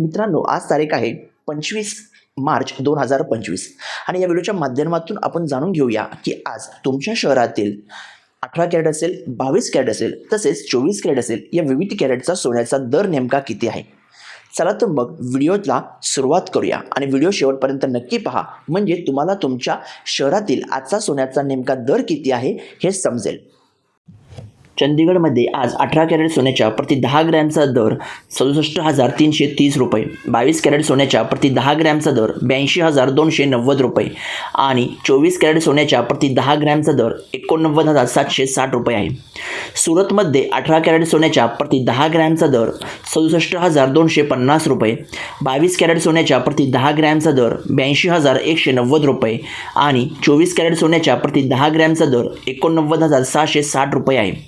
मित्रांनो आज तारीख आहे पंचवीस मार्च दोन हजार पंचवीस. आणि या व्हिडिओच्या माध्यमातून आपण जाणून घेऊया की आज तुमच्या शहरातील अठरा कॅरेट असेल बावीस कॅरेट असेल तसेच चोवीस कॅरेट असेल या विविध कॅरेटचा सोन्याचा दर नेमका किती आहे? चला तर मग व्हिडिओला सुरुवात करूया. आणि व्हिडिओ शेवटपर्यंत नक्की पहा. म्हणजे तुम्हाला तुमच्या शहरातील आजचा सोन्याचा नेमका दर किती आहे हे समजेल. चंदीगडमध्ये आज अठरा कॅरेट सोन्याच्या प्रति दहा ग्रॅमचा दर सदुसष्ट हजार तीनशे तीस रुपये बावीस कॅरेट सोन्याच्या प्रति दहा ग्रॅमचा दर ब्याऐंशी हजार दोनशे नव्वद रुपये आणि चोवीस कॅरेट सोन्याच्या प्रति दहा ग्रॅमचा दर एकोणनव्वद हजार सातशे साठ रुपये आहे. सुरतमध्ये अठरा कॅरेट सोन्याच्या प्रति दहा ग्रॅमचा दर सदुसष्ट हजार दोनशे पन्नास रुपये बावीस कॅरेट सोन्याच्या प्रति दहा ग्रॅमचा दर ब्याऐंशी हजार एकशे नव्वद रुपये आणि चोवीस कॅरेट सोन्याच्या प्रति दहा ग्रॅमचा दर एकोणनव्वद हजार सहाशे साठ रुपये आहे.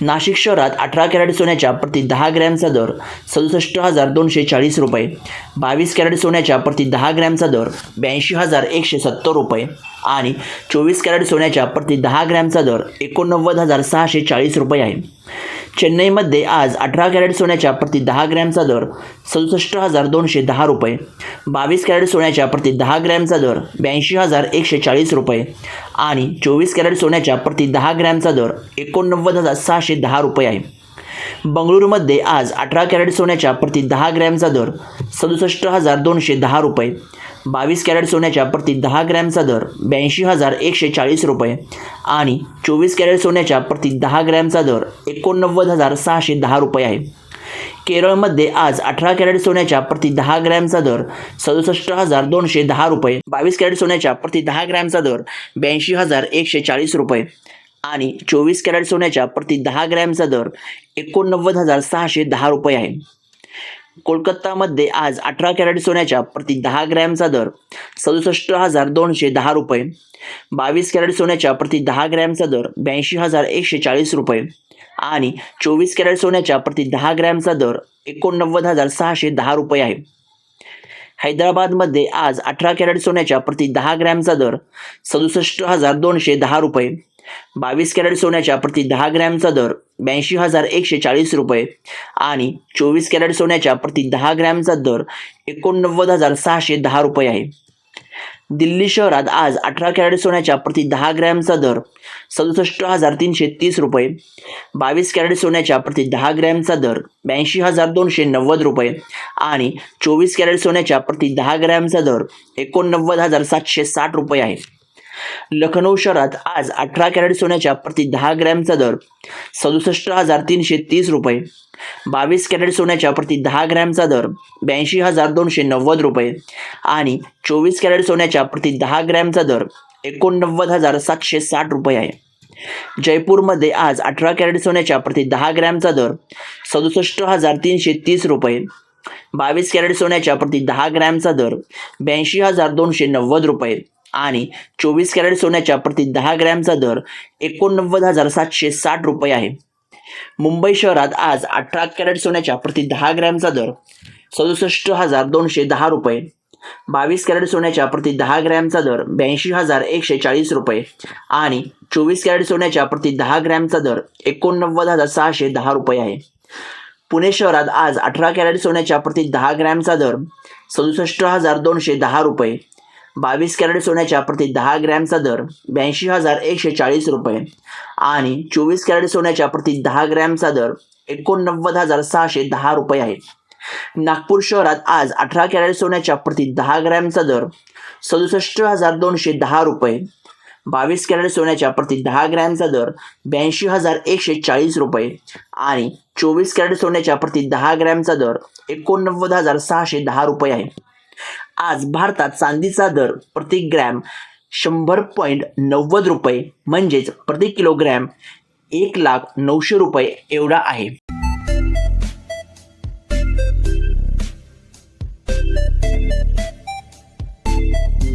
नाशिक शहरात अठरा कॅरेट सोन्याच्या प्रति दहा ग्रॅमचा दर सदुसष्ट हजार दोनशे चाळीस रुपये. बावीस कॅरेट सोन्याच्या प्रति दहा ग्रॅमचा दर ब्याऐंशी हजार एकशे सत्तर रुपये. आणि चोवीस कॅरेट सोन्याच्या प्रति दहा ग्रॅमचा दर एकोणनव्वद हजार सहाशे चाळीस रुपये आहे. चेन्नईमध्ये आज अठरा कॅरेट सोन्याच्या प्रति दहा ग्रॅमचा दर सदुसष्ट हजार दोनशे दहा रुपये. बावीस कॅरेट सोन्याच्या प्रति दहा ग्रॅमचा दर ब्याऐंशी हजार एकशे चाळीस रुपये. आणि चोवीस कॅरेट सोन्याच्या प्रति दहा ग्रॅमचा दर एकोणनव्वद हजार सहाशे दहा रुपये आहे. बंगळुरूमध्ये आज अठरा कॅरेट सोन्याच्या प्रति दहा ग्रॅमचा दर सदुसष्ट हजार दोनशे दहा रुपये. बावीस कॅरेट सोन्याच्या प्रति दहा ग्रॅमचा दर ब्याऐंशी हजार एकशे चाळीस रुपये आणि चोवीस कॅरेट सोन्याच्या प्रति दहा ग्रॅमचा दर एकोणनव्वद हजार सहाशे दहा रुपये आहे. केरळमध्ये आज अठरा कॅरेट सोन्याच्या प्रति दहा ग्रॅमचा दर सदुसष्ट हजार दोनशे दहा रुपये बावीस कॅरेट सोन्याच्या प्रति दहा ग्रॅमचा दर ब्याऐंशी हजार एकशे चाळीस रुपये आणि चोवीस कॅरेट सोन्याच्या प्रति दहा ग्रॅमचा दर एकोणनव्वद हजार सहाशे दहा रुपये आहे. कोलकातामध्ये आज अठरा कॅरेट सोन्याच्या प्रति दहा ग्रॅमचा दर सदुसष्ट हजार दोनशे दहा रुपये. बावीस कॅरेट सोन्याच्या प्रति दहा ग्रॅमचा दर ब्याऐंशी हजार एकशे चाळीस रुपये. आणि चोवीस कॅरेट सोन्याच्या प्रति दहा ग्रॅमचा दर एकोणनव्वद हजार सहाशे दहा रुपये आहे. हैदराबादमध्ये आज अठरा कॅरेट सोन्याच्या प्रति दहा ग्रॅमचा दर सदुसष्ट हजार दोनशे दहा रुपये. बावीस कॅरेट सोन्याच्या प्रति दहा ग्रॅमचा दर ब्याऐंशी हजार एकशे चाळीस रुपये आणि चोवीस कॅरेट सोन्याच्या प्रति दहा ग्रॅमचा दर एकोणनव्वद हजार सहाशे दहा रुपये आहे. दिल्ली शहरात आज अठरा कॅरेट सोन्याच्या प्रति दहा ग्रॅमचा दर सदुसष्ट हजार तीनशे तीस रुपये बावीस कॅरेट सोन्याच्या प्रति दहा ग्रॅमचा दर ब्याऐंशी हजार दोनशे नव्वद रुपये आणि चोवीस कॅरेट सोन्याच्या प्रति दहा ग्रॅमचा दर एकोणनव्वद हजार सातशे साठ रुपये आहे. लखनौ शहरात आज अठरा कॅरेट सोन्याच्या प्रति दहा ग्रॅमचा दर सदुसष्ट हजार तीनशे तीस रुपये. बावीस कॅरेट सोन्याच्या प्रति दहा ग्रॅमचा दर ब्याऐंशी हजार दोनशे नव्वद रुपये. आणि चोवीस कॅरेट सोन्याच्या प्रति दहा ग्रॅमचा दर एकोणनव्वद हजार सातशे साठ रुपये आहे. जयपूरमध्ये आज अठरा कॅरेट सोन्याच्या प्रति दहा ग्रॅमचा दर सदुसष्ट हजार तीनशे तीस रुपये. बावीस कॅरेट सोन्याच्या प्रति दहा ग्रॅमचा दर ब्याऐंशी हजार दोनशे नव्वद रुपये. आणि चोवीस कॅरेट सोन्याच्या प्रति दहा ग्रॅमचा दर एकोणनव्वद हजार सातशे साठ रुपये आहे. मुंबई शहरात आज अठरा कॅरेट सोन्याच्या प्रति दहा ग्रॅमचा दर सदुसष्ट हजार दोनशे दहा रुपये. बावीस कॅरेट सोन्याच्या प्रति दहा ग्रॅमचा दर ब्याऐंशी हजार एकशे चाळीस रुपये आणि चोवीस कॅरेट सोन्याच्या प्रति दहा ग्रॅमचा दर एकोणनव्वद हजार सहाशे दहा रुपये आहे. पुणे शहरात आज अठरा कॅरेट सोन्याच्या प्रति दहा ग्रॅमचा दर सदुसष्ट हजार दोनशे दहा रुपये. बावीस कॅरेट सोन्याच्या प्रति दहा ग्रॅमचा दर ब्याऐंशी हजार एकशे चाळीस रुपये. आणि चोवीस कॅरेट सोन्याच्या प्रति दहा ग्रॅमचा दर एकोणनव्वद हजार सहाशे दहा रुपये आहे. नागपूर शहरात आज अठरा कॅरेट सोन्याच्या प्रति दहा ग्रॅमचा दर सदुसष्ट हजार दोनशे दहा रुपये. बावीस कॅरेट सोन्याच्या प्रति दहा ग्रॅमचा दर ब्याऐंशी हजार एकशे चाळीस रुपये. आणि चोवीस कॅरेट सोन्याच्या प्रति दहा ग्रॅमचा दर एकोणनव्वद हजार सहाशे दहा रुपये आहे. आज भारतात चांदीचा दर प्रति ग्रॅम शंभर पॉईंट नव्वद रुपये म्हणजेच प्रति किलोग्रॅम एक लाख नऊशे रुपये एवढा आहे.